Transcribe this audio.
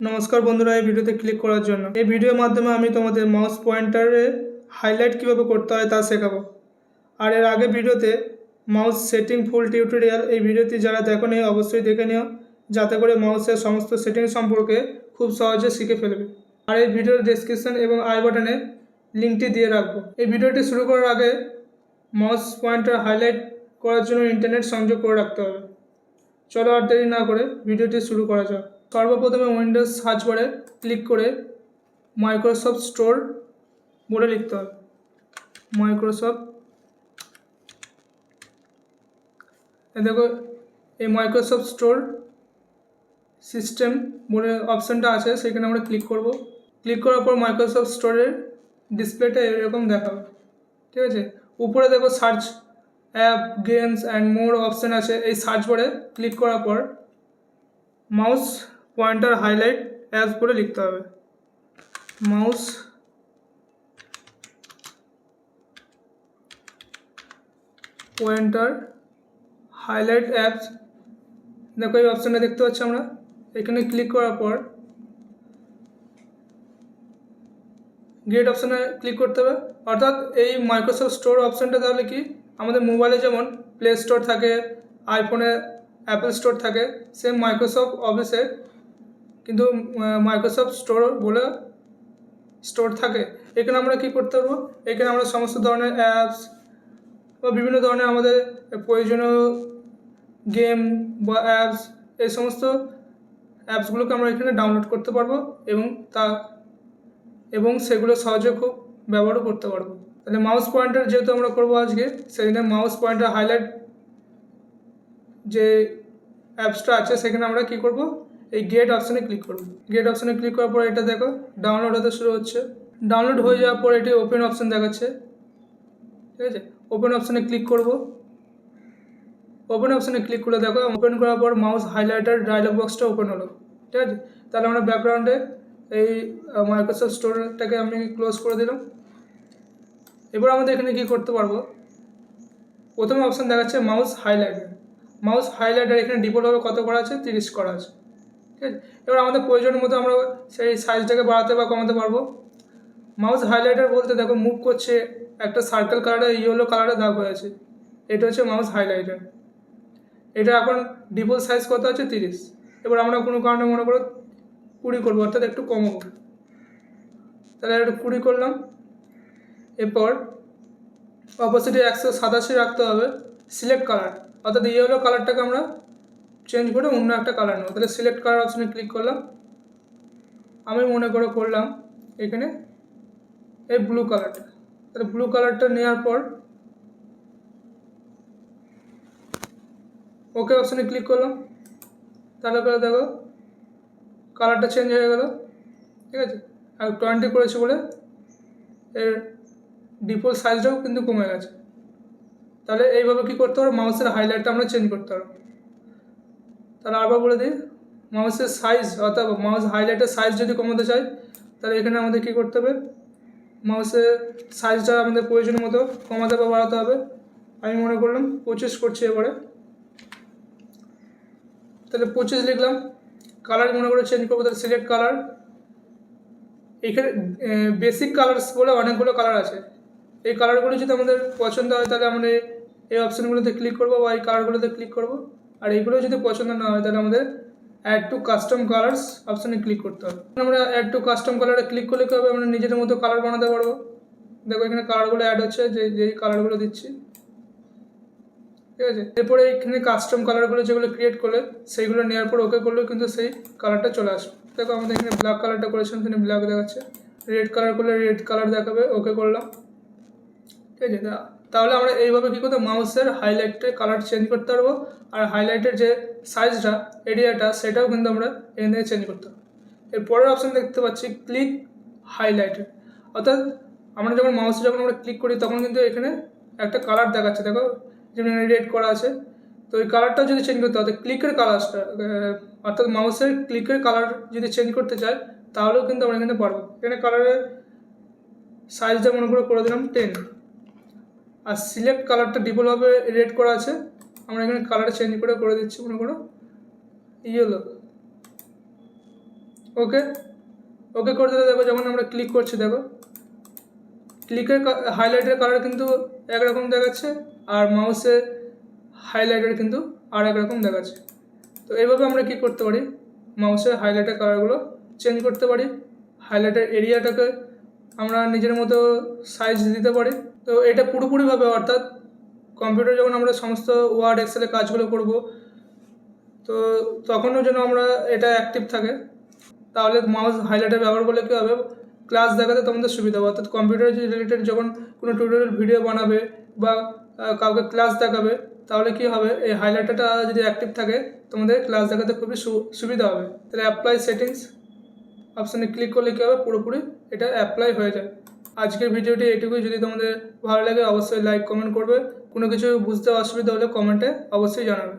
নমস্কার বন্ধুরা, এই ভিডিওতে ক্লিক করার জন্য। এই ভিডিওর মাধ্যমে আমি তোমাদের মাউস পয়েন্টারে হাইলাইট কীভাবে করতে হয় তা শেখাবো। আর এর আগে ভিডিওতে মাউস সেটিং ফুল টিউটোরিয়াল এই ভিডিওটি যারা দেখো নি, অবশ্যই দেখে নিও। যাতে করে মাউসের সমস্ত সেটিং সম্পর্কে খুব সহজে শিখে ফেলবে। আর এই ভিডিওর ডেসক্রিপশন এবং আই বাটনে লিঙ্কটি দিয়ে রাখব। এই ভিডিওটি শুরু করার আগে মাউস পয়েন্টার হাইলাইট করার জন্য ইন্টারনেট সংযোগ করে রাখতে হবে। চলো আর দেরি না করে ভিডিওটি শুরু করা যাক। সর্বপ্রথমে উইন্ডোজ সার্চ বারে ক্লিক করে মাইক্রোসফট স্টোর বলে লিখতে হবে। মাইক্রোসফট। দেখো, এই মাইক্রোসফট স্টোর সিস্টেম বলে অপশানটা আছে, সেখানে আমরা ক্লিক করব। ক্লিক করার পর মাইক্রোসফট স্টোরের ডিসপ্লেটা এরকম দেখাবে, ঠিক আছে? উপরে দেখো search app, games and more option আছে। এই সার্চ বারে ক্লিক করার পর মাউস পয়েন্টার হাইলাইট অ্যাপস করে লিখতে হবে। Mouse pointer highlight apps. দেখো এই অপশানটা দেখতে পাচ্ছি আমরা। এখানে ক্লিক করার পর গেট অপশানে ক্লিক করতে হবে। অর্থাৎ এই মাইক্রোসফট স্টোর অপশানটা তাহলে কি? আমাদের মোবাইলে যেমন প্লে স্টোর থাকে, আইফোনে, অ্যাপেল স্টোর থাকে, সেম মাইক্রোসফট অফিসে কিন্তু মাইক্রোসফট স্টোর বলে স্টোর থাকে। এখানে আমরা কি করতে পারব? এখানে আমরা সমস্ত ধরনের অ্যাপস বা বিভিন্ন ধরনের আমাদের প্রয়োজনীয় গেম বা অ্যাপস এই সমস্ত অ্যাপসগুলোকে আমরা এখানে ডাউনলোড করতে পারব এবং তা, এবং সেগুলো সহজে খুব ব্যবহারও করতে পারব। তাহলে মাউস পয়েন্টার যেহেতু আমরা করব আজকে জন্য মাউস পয়েন্টার হাইলাইট যে অ্যাপসটা আছে, সেখানে আমরা কি করব? এই গেট অপশানে ক্লিক করব গেট অপশানে ক্লিক করার পর এটা দেখো ডাউনলোড হতে শুরু হচ্ছে। ডাউনলোড হয়ে যাওয়ার পর এটি ওপেন অপশান দেখাচ্ছে। ঠিক আছে? ওপেন অপশানে ক্লিক করব। ওপেন অপশানে ক্লিক করে দেখো ওপেন করার পর মাউস হাইলাইটার ডায়লগ বক্সটা ওপেন হলো। ঠিক আছে? তাহলে আমরা ব্যাকগ্রাউন্ডে এই মাইক্রোসফট স্টোরটাকে আমি ক্লোজ করে দিলাম। এবার আমাদের এখানে কি করতে পারব? প্রথমে অপশান দেখাচ্ছে মাউস হাইলাইটার মাউস হাইলাইটার এখানে ডিফল্টভাবে কত করা আছে? তিরিশ করা আছে। ঠিক আছে? এবার আমাদের প্রয়োজনের মতো আমরা সেই সাইজটাকে বাড়াতে বা কমাতে পারব। মাউস হাইলাইটার বলতে দেখো মুভ করছে একটা সার্কেল কালারে ইয়েলো কালারে দাগ হয়ে আছে। এটা হচ্ছে মাউস হাইলাইটার এটা এখন ডিফল্ট সাইজ কত আছে? তিরিশ। এবার আমরা কোনো কারণে মনে করো কুড়ি করব, অর্থাৎ একটু কমাবো তাহলে একটু কুড়ি করলাম। এরপর অপোজিটে একশো সাতাশি রাখতে হবে। সিলেক্ট কালার অর্থাৎ ইয়েলো কালারটাকে আমরা চেঞ্জ করে অন্য একটা কালার নেব। তাহলে সিলেক্ট কালার অপশানে ক্লিক করলাম। আমি মনে করে করলাম এখানে এই ব্লু কালারটা তাহলে ব্লু কালারটা নেওয়ার পর ওকে অপশানে ক্লিক করলাম। তাহলে করে দেখো কালারটা চেঞ্জ হয়ে গেল। ঠিক আছে? আর টোয়েন্টি করেছে বলে এর ডিফল্ট সাইজটাও কিন্তু কমে গেছে। তাহলে এইভাবে কী করতে পারব মাউসের হাইলাইটটা আমরা চেঞ্জ করতে পারব তাহলে আবার বলে দিই মাউসের সাইজ অর্থাৎ মাউস হাইলাইটের সাইজ যদি কমাতে চাই, তাহলে এখানে আমাদের কী করতে হবে? মাউসের সাইজটা আমাদের প্রয়োজন মতো কমাতে বা বাড়াতে হবে। আমি মনে করলাম পঁচিশ করছি এবারে। তাহলে পঁচিশ লিখলাম। কালার মনে করে চেঞ্জ করব, তাহলে সিলেক্ট কালার এখানে বেসিক কালার্স বলে অনেকগুলো কালার আছে। এই কালারগুলো যদি আমাদের পছন্দ হয়, তাহলে আমরা এই অপশানগুলোতে ক্লিক করব বা এই কালারগুলোতে ক্লিক করব। আর এইগুলো যদি পছন্দ না হয়, তাহলে আমাদের অ্যাড টু কাস্টম কালার্স অপশানে ক্লিক করতে হবে। আমরা অ্যাড টু কাস্টম কালারে ক্লিক করলে কী হবে? আমরা নিজেদের মতো কালার বানাতে পারব। দেখো এখানে কালারগুলো অ্যাড হচ্ছে, যে, যেই কালারগুলো দিচ্ছি। ঠিক আছে? এরপরে এখানে কাস্টম কালারগুলো যেগুলো ক্রিয়েট করলে, সেইগুলো নেওয়ার পর ওকে করলেও কিন্তু সেই কালারটা চলে আসবে। দেখো আমাদের এখানে ব্ল্যাক কালারটা করেছিলাম, সেখানে ব্ল্যাক দেখাচ্ছে। রেড কালার করলে রেড কালার দেখাবে ওকে করলাম। ঠিক আছে? তাহলে আমরা এইভাবে কী করতে মাউসের হাইলাইটের কালার চেঞ্জ করতে পারব। আর হাইলাইটের যে সাইজটা এরিয়াটা সেটাও কিন্তু আমরা এখান থেকে চেঞ্জ করতে এর পরের অপশান দেখতে পাচ্ছি ক্লিক হাইলাইটের অর্থাৎ আমরা যখন মাউসে যখন আমরা ক্লিক করি, তখন কিন্তু এখানে একটা কালার দেখাচ্ছে। দেখো, যেমন রেড করা আছে। তো ওই কালারটাও যদি চেঞ্জ করতে হয় ক্লিকের কালারটা অর্থাৎ মাউসের ক্লিকের কালার যদি চেঞ্জ করতে চাই তাহলেও কিন্তু আমরা এখানে পারব। এখানে কালারের সাইজটা মনে করে করে দিলাম টেন আর সিলেক্ট কালারটা ডিফল্টভাবে রেড করা আছে। আমরা এখানে কালার চেঞ্জ করে করে দিচ্ছি মনে করো ইয়েলো ওকে ওকে করে দিলে দেখো যখন আমরা ক্লিক করছি, দেখো। ক্লিকের হাইলাইটের কালার কিন্তু একরকম দেখাচ্ছে, আর মাউসে হাইলাইটের কিন্তু আর একরকম দেখাচ্ছে। তো এইভাবে আমরা কি করতে পারি? মাউসের হাইলাইটের কালারগুলো চেঞ্জ করতে পারি। হাইলাইটের এরিয়াটাকে আমরা নিজের মতো সাইজ দিতে পারি। তো এটা পুরোপুরিভাবে অর্থাৎ কম্পিউটার যখন আমরা সমস্ত ওয়ার্ড এক্সেলে কাজগুলো করব, তো তখনও যেন আমরা এটা অ্যাক্টিভ থাকে। তাহলে মাউস হাইলাইটার ব্যবহার করলে কী হবে? ক্লাস দেখাতে তোমাদের সুবিধা হবে। অর্থাৎ কম্পিউটার রিলেটেড যখন কোনো টিউটোরিয়াল ভিডিও বানাবে বা কাউকে ক্লাস দেখাবে, তাহলে কি হবে? এই হাইলাইটারটা যদি অ্যাক্টিভ থাকে, তোমাদের ক্লাস দেখাতে খুবই সুবিধা হবে। তাহলে অ্যাপ্লাই সেটিংস অপশানে ক্লিক করলে কী হবে? পুরোপুরি এটা অ্যাপ্লাই হয়ে যায়। আজকের ভিডিওটি এটুকুই। যদি তোমাদের ভালো লাগে, অবশ্যই লাইক কমেন্ট করবে। কোনো কিছু বুঝতে অসুবিধা হলে কমেন্টে অবশ্যই জানাবে।